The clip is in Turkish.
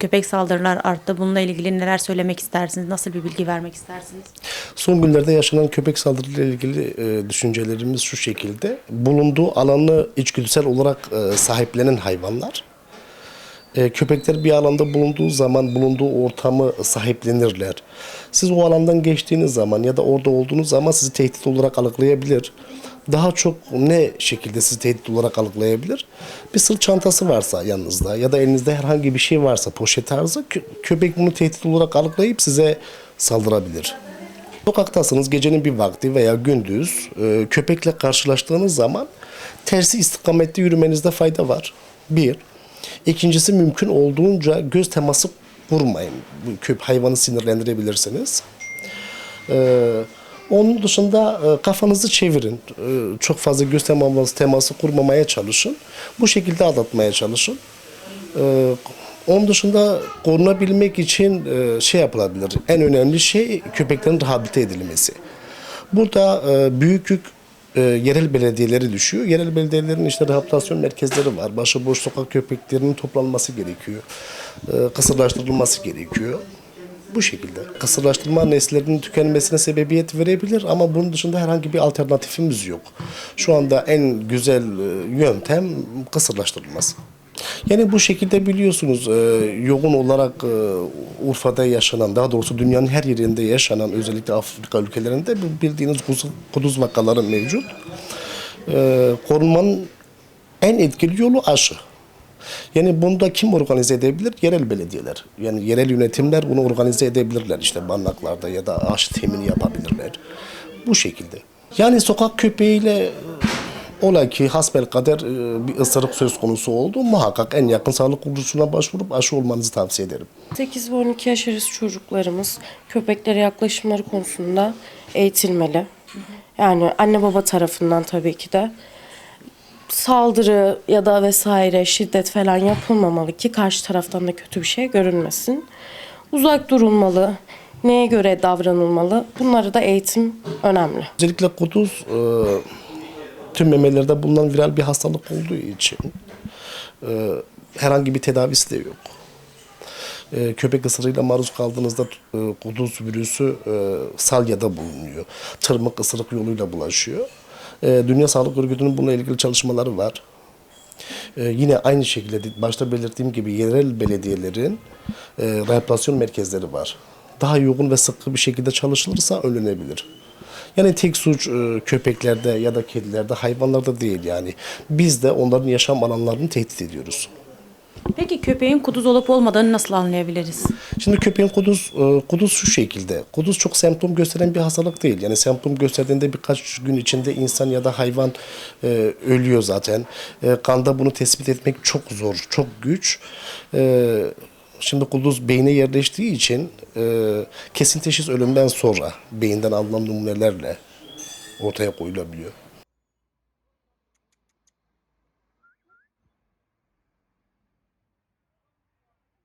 köpek saldırılar arttı. Bununla ilgili neler söylemek istersiniz? Nasıl bir bilgi vermek istersiniz? Son günlerde yaşanan köpek saldırılarıyla ilgili e, düşüncelerimiz şu şekilde. Bulunduğu alanı içgüdüsel olarak e, sahiplenen hayvanlar. E, köpekler bir alanda bulunduğu zaman bulunduğu ortamı sahiplenirler. Siz o alandan geçtiğiniz zaman ya da orada olduğunuz zaman sizi tehdit olarak algılayabilir. Daha çok ne şekilde sizi tehdit olarak algılayabilir? Bir sırt çantası varsa yanınızda ya da elinizde herhangi bir şey varsa poşet tarzı kö- köpek bunu tehdit olarak algılayıp size saldırabilir. Sokaktasınız gecenin bir vakti veya gündüz e, köpekle karşılaştığınız zaman tersi istikamette yürümenizde fayda var. Bir. İkincisi mümkün olduğunca göz teması kurmayın. Bu köp hayvanı sinirlendirebilirsiniz. Ee, onun dışında e, kafanızı çevirin. Ee, çok fazla göz teması, teması kurmamaya çalışın. Bu şekilde aldatmaya çalışın. Ee, onun dışında korunabilmek için e, şey yapılabilir. En önemli şey köpeklerin rehabilite edilmesi. Burada e, büyük yük e, yerel belediyeleri düşüyor. Yerel belediyelerin işte rehabilitasyon merkezleri var. Başıboş sokak köpeklerinin toplanması gerekiyor. E, kısırlaştırılması gerekiyor. Bu şekilde. Kısırlaştırma neslerinin tükenmesine sebebiyet verebilir ama bunun dışında herhangi bir alternatifimiz yok. Şu anda en güzel e, yöntem kısırlaştırılması. Yani bu şekilde biliyorsunuz e, yoğun olarak e, Urfa'da yaşanan, daha doğrusu dünyanın her yerinde yaşanan, özellikle Afrika ülkelerinde bildiğiniz kuduz, kuduz vakaları mevcut. E, korunmanın en etkili yolu aşı. Yani bunu da kim organize edebilir? Yerel belediyeler. Yani yerel yönetimler bunu organize edebilirler işte barınaklarda ya da aşı temini yapabilirler. Bu şekilde. Yani sokak köpeğiyle ola ki hasbel kader e, bir ısırık söz konusu oldu. Muhakkak en yakın sağlık kuruluşuna başvurup aşı olmanızı tavsiye ederim. 8 ve 12 yaş arası çocuklarımız köpeklere yaklaşımları konusunda eğitilmeli. Yani anne baba tarafından tabii ki de saldırı ya da vesaire şiddet falan yapılmamalı ki karşı taraftan da kötü bir şey görünmesin. Uzak durulmalı, neye göre davranılmalı bunları da eğitim önemli. Özellikle kuduz e, tüm memelerde bulunan viral bir hastalık olduğu için e, herhangi bir tedavisi de yok. E, köpek ısırığıyla maruz kaldığınızda e, kuduz virüsü e, salyada bulunuyor. Tırmık ısırık yoluyla bulaşıyor. E, Dünya Sağlık Örgütü'nün bununla ilgili çalışmaları var. E, yine aynı şekilde başta belirttiğim gibi yerel belediyelerin e, rehabilitasyon merkezleri var. Daha yoğun ve sıkı bir şekilde çalışılırsa önlenebilir. Yani tek suç e, köpeklerde ya da kedilerde, hayvanlarda değil yani. Biz de onların yaşam alanlarını tehdit ediyoruz. Peki köpeğin kuduz olup olmadığını nasıl anlayabiliriz? Şimdi köpeğin kuduz, e, kuduz şu şekilde. Kuduz çok semptom gösteren bir hastalık değil. Yani semptom gösterdiğinde birkaç gün içinde insan ya da hayvan e, ölüyor zaten. E, kanda bunu tespit etmek çok zor, çok güç. E, şimdi kuduz beyne yerleştiği için e, kesin teşhis ölümden sonra beyinden alınan numunelerle ortaya koyulabiliyor.